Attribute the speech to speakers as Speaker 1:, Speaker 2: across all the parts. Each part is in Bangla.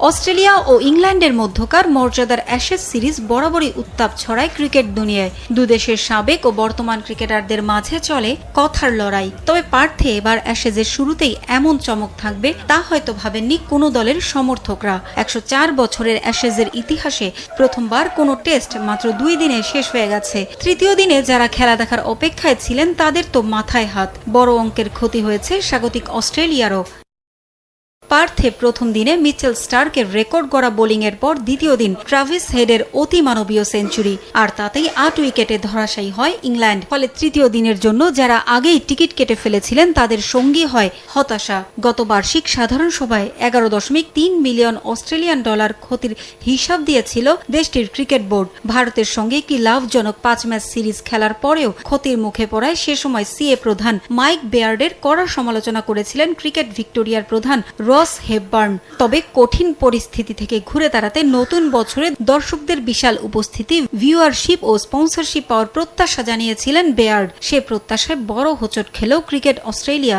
Speaker 1: অস্ট্রেলিয়া ও ইংল্যান্ডের মধ্যকার মর্যাদার অ্যাশেজ সিরিজ বরাবরই উত্তাপ ছড়ায় ক্রিকেট দুনিয়ায়। দুদেশের সাবেক ও বর্তমান ক্রিকেটারদের মাঝে চলে কথার লড়াই। তবে পার্থে এবার অ্যাশেজের শুরুতেই এমন চমক থাকবে, তা হয়তো ভাবেননি কোনো দলের সমর্থকরা। একশো চার বছরের অ্যাশেজের ইতিহাসে প্রথমবার কোনো টেস্ট মাত্র দুই দিনে শেষ হয়ে গেছে। তৃতীয় দিনে যারা খেলা দেখার অপেক্ষায় ছিলেন, তাদের তো মাথায় হাত। বড় অঙ্কের ক্ষতি হয়েছে স্বাগতিক অস্ট্রেলিয়ারও। পার্থে প্রথম দিনে মিচেল স্টার্কের রেকর্ড গড়া বোলিংয়ের পর দ্বিতীয় দিন ট্রাভিস হেডের অতি মানবীয় সেঞ্চুরি। আর তাতেই আট উইকেটে ধরাশায়ী হয় ইংল্যান্ড। ফলে তৃতীয় দিনের জন্য যারা আগেই টিকিট কেটে ফেলেছিলেন, তাদের সঙ্গী হয় হতাশা। গত বার্ষিক সাধারণ সভায় এগারো দশমিক তিন মিলিয়ন অস্ট্রেলিয়ান ডলার ক্ষতির হিসাব দিয়েছিল দেশটির ক্রিকেট বোর্ড। ভারতের সঙ্গে একটি লাভজনক পাঁচ ম্যাচ সিরিজ খেলার পরেও ক্ষতির মুখে পড়ায় সে সময় সিএ প্রধান মাইক বেয়ার্ডের কড়া সমালোচনা করেছিলেন ক্রিকেট ভিক্টোরিয়ার প্রধান রস হেপবার্ন তবে কঠিন পরিস্থিতি থেকে ঘুরে দাঁড়াতে নতুন বছরে দর্শকদের বিশাল উপস্থিতি ভিউয়ারশিপ ও স্পন্সরশিপ পাওয়ার প্রত্যাশা জানিয়েছিলেন বেয়ার্ড। সে প্রত্যাশায় বড় হোচট খেলেও ক্রিকেট অস্ট্রেলিয়া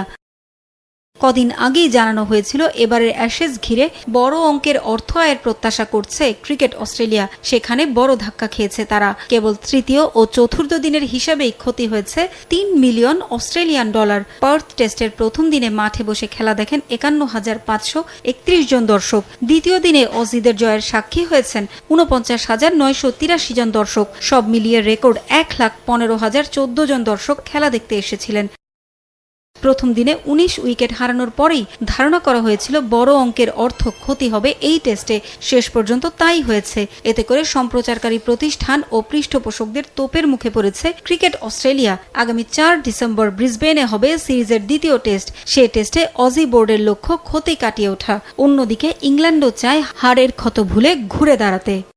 Speaker 1: কদিন আগেই জানানো হয়েছিল, এবারের অ্যাশেজ ঘিরে বড় অঙ্কের অর্থ আয়ের প্রত্যাশা করছে ক্রিকেট অস্ট্রেলিয়া। সেখানে বড় ধাক্কা খেয়েছে তারা। কেবল তৃতীয় ও চতুর্থ দিনের হিসাবেই ক্ষতি হয়েছে তিন মিলিয়ন অস্ট্রেলিয়ান ডলার। পার্থ টেস্টের প্রথম দিনে মাঠে বসে খেলা দেখেন একান্ন হাজার পাঁচশো একত্রিশ জন দর্শক। দ্বিতীয় দিনে অজিদের জয়ের সাক্ষী হয়েছেন উনপঞ্চাশ হাজার নয়শো তিরাশি জন দর্শক। সব মিলিয়ে রেকর্ড এক লাখ পনেরো হাজার চোদ্দ জন দর্শক খেলা দেখতে এসেছিলেন। প্রথম দিনে ১৯ উইকেট হারানোর পরেই ধারণা করা হয়েছিল বড় অঙ্কের অর্থ ক্ষতি হবে এই টেস্টে। শেষ পর্যন্ত তাই হয়েছে। এতে করে সম্প্রচারকারী প্রতিষ্ঠান ও পৃষ্ঠপোষকদের তোপের মুখে পড়েছে ক্রিকেট অস্ট্রেলিয়া। আগামী চার ডিসেম্বর ব্রিসবেনে হবে সিরিজের দ্বিতীয় টেস্ট। সে টেস্টে অজি বোর্ডের লক্ষ্য ক্ষতি কাটিয়ে ওঠা। অন্যদিকে ইংল্যান্ডও চায় হারের ক্ষত ভুলে ঘুরে দাঁড়াতে।